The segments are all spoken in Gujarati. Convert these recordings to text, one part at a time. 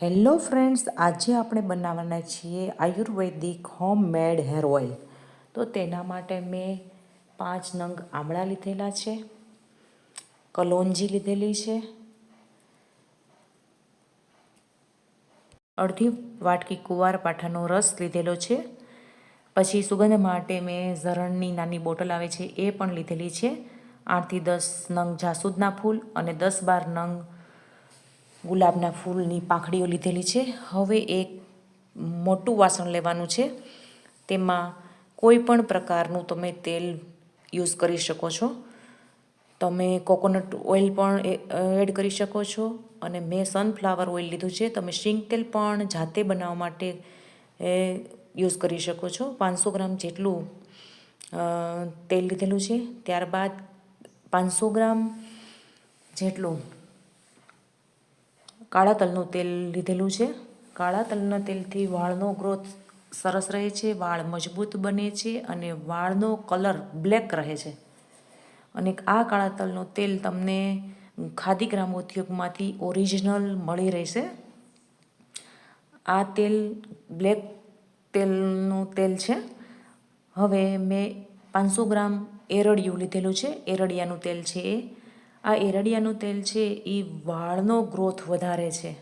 હેલો ફ્રેન્ડ્સ, આજે આપણે બનાવવાના છીએ Ayurvedic home made hair oil. તો તેના માટે મેં પાંચ નંગ આમળા લીધેલા છે, કલોંજી લીધેલી છે, અડધી વાટકી કુવાર પાઠાનો રસ લીધેલો છે, પછી સુગંધ માટે મેં ઝરણની નાની બોટલ આવે છે એ પણ લીધેલી છે, આઠથી દસ નંગ જાસૂદના ફૂલ અને દસ બાર નંગ ગુલાબના ફૂલની પાંખડીઓ લીધેલી છે. હવે એક મોટું વાસણ લેવાનું છે. તેમાં કોઈ પણ પ્રકારનું તમે તેલ યુઝ કરી શકો છો. તમે કોકોનટ ઓઇલ પણ એડ કરી શકો છો અને મેં સનફ્લાવર ઓઇલ લીધું છે. તમે શીંગ તેલ પણ જાતે બનાવવા માટે યુઝ કરી શકો છો. પાંચસો ગ્રામ જેટલું તેલ લીધેલું છે. ત્યારબાદ પાંચસો ગ્રામ જેટલું કાળા તલનું તેલ લીધેલું છે. કાળા તલના તેલથી વાળનો ગ્રોથ સરસ રહે છે, વાળ મજબૂત બને છે અને વાળનો કલર બ્લેક રહે છે. અને આ કાળા તલનું તેલ તમને ખાદી ગ્રામ ઉદ્યોગમાંથી ઓરિજિનલ મળી રહેશે. આ તેલ બ્લેક તેલનું તેલ છે. હવે મેં પાંચસો ગ્રામ એરડિયું લીધેલું છે. એરડિયાનું તેલ છે એ આ એરડિયાનું તેલ છે એ વાળનો ગ્રોથ વધારે છે.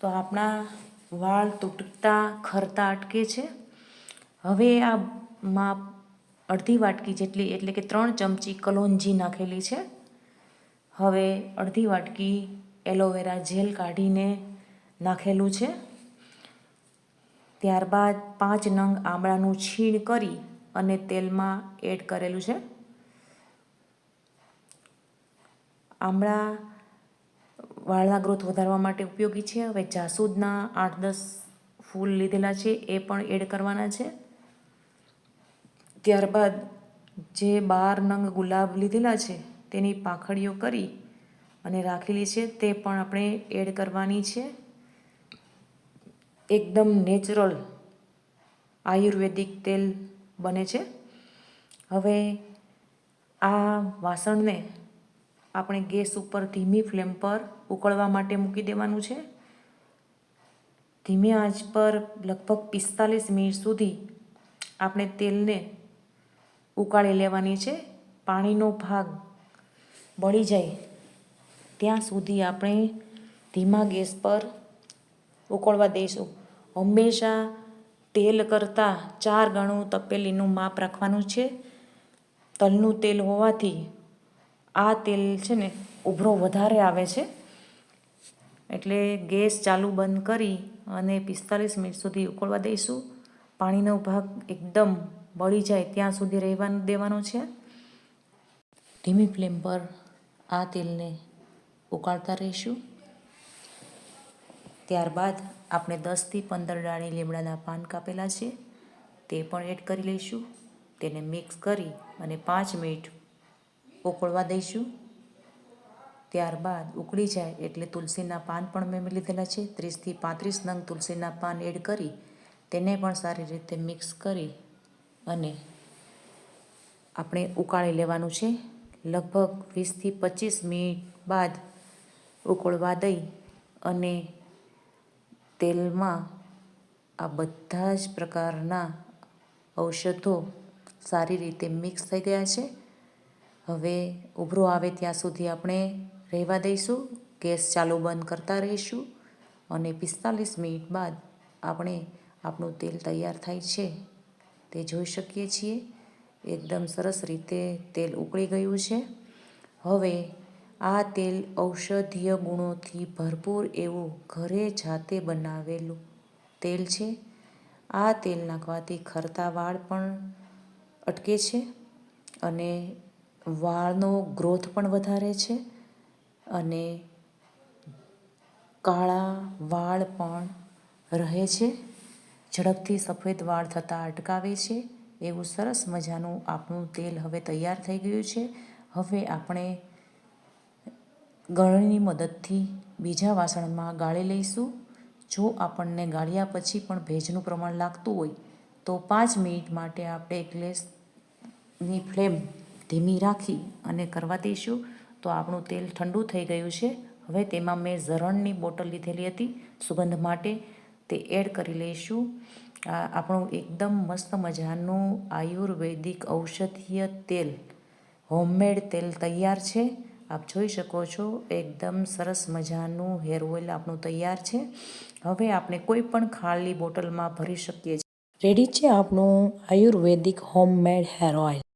તો આપણા વાળ તૂટતા, ખરતા અટકે છે. હવે આ માપ અડધી વાટકી જેટલી, એટલે કે ત્રણ ચમચી કલોંજી નાખેલી છે. હવે અડધી વાટકી એલોવેરા જેલ કાઢીને નાખેલું છે. ત્યારબાદ પાંચ નંગ આમળાનું છીણ કરી અને તેલમાં એડ કરેલું છે. આમળા વાળના ગ્રોથ વધારવા માટે ઉપયોગી છે. હવે જાસૂદના આઠ દસ ફૂલ લીધેલા છે, એ પણ એડ કરવાના છે. ત્યારબાદ જે બાર નંગ ગુલાબ લીધેલા છે, તેની પાખડીઓ કરી અને રાખેલી છે, તે પણ આપણે એડ કરવાની છે. એકદમ નેચરલ આયુર્વેદિક તેલ બને છે. હવે આ વાસણને આપણે ગેસ ઉપર ધીમી ફ્લેમ પર ઉકળવા માટે મૂકી દેવાનું છે. ધીમી આંચ પર લગભગ પિસ્તાલીસ મિનિટ સુધી આપણે તેલને ઉકાળી લેવાની છે. પાણીનો ભાગ બળી જાય ત્યાં સુધી આપણે ધીમા ગેસ પર ઉકળવા દઈશું. હંમેશા તેલ કરતાં ચાર ગણું તપેલીનું માપ રાખવાનું છે. તલનું તેલ હોવાથી આ તેલ છે ને ઉભરો વધારે આવે છે. એટલે ગેસ ચાલુ બંધ કરી અને પિસ્તાલીસ મિનિટ સુધી ઉકળવા દઈશું. પાણીનો ભાગ એકદમ બળી જાય ત્યાં સુધી રહેવાનું દેવાનો છે. ધીમી ફ્લેમ પર આ તેલને ઉકાળતા રહીશું. ત્યારબાદ આપણે દસથી પંદર ડાળી લીમડાના પાન કાપેલા છે. તે પણ એડ કરી લઈશું. તેને મિક્સ કરી અને પાંચ મિનિટ ઉકળવા દઈશું. ત્યારબાદ ઉકળી જાય એટલે તુલસીના પાન પણ મેં લીધેલા છે. ત્રીસથી પાંત્રીસ નંગ તુલસીના પાન એડ કરી, તેને પણ સારી રીતે મિક્સ કરી અને આપણે ઉકાળી લેવાનું છે. લગભગ વીસથી પચીસ મિનિટ બાદ ઉકળવા દઈ અને તેલમાં આ બધા જ પ્રકારના ઔષધો સારી રીતે મિક્સ થઈ ગયા છે. હવે ઉભરો આવે ત્યાં સુધી આપણે રહેવા દઈશું. ગેસ ચાલુ બંધ કરતા રહીશું અને પિસ્તાલીસ મિનિટ બાદ આપણે આપણું તેલ તૈયાર થાય છે તે જોઈ શકીએ છીએ. એકદમ સરસ રીતે તેલ ઉકળી ગયું છે. હવે આ તેલ ઔષધીય ગુણોથી ભરપૂર એવું ઘરે જાતે બનાવેલું તેલ છે. આ તેલ નાખવાથી ખરતા વાળ પણ અટકે છે અને વાળનો ગ્રોથ પણ વધારે છે અને કાળા વાળ પણ રહે છે. ઝડપથી સફેદ વાળ થતાં અટકાવે છે. એવું સરસ મજાનું આપણું તેલ હવે તૈયાર થઈ ગયું છે. હવે આપણે ગળણીની મદદથી બીજા વાસણમાં ગાળી લઈશું. જો આપણને ગાળ્યા પછી પણ ભેજનું પ્રમાણ લાગતું હોય તો પાંચ મિનિટ માટે આપણે ગ્લેસની ફ્લેમ ધીમી રાખી અને કરવા દઈશું. તો આપણું તેલ ઠંડુ થઈ ગયું છે. હવે તેમાં મેં ઝરણની બોટલ લીધેલી હતી. સુગંધ માટે તે એડ કરી લઈશું. આપણું એકદમ મસ્ત મજાનું આયુર્વેદિક ઔષધીય તેલ, હોમમેડ તેલ તૈયાર છે. આપ જોઈ શકો છો, એકદમ સરસ મજાનું હેર ઓઇલ આપણું તૈયાર છે. હવે આપણે કોઈ પણ ખાલી બોટલમાં ભરી શકીએ છીએ. રેડી છે આપણું આયુર્વેદિક હોમમેડ હેર ઓઇલ.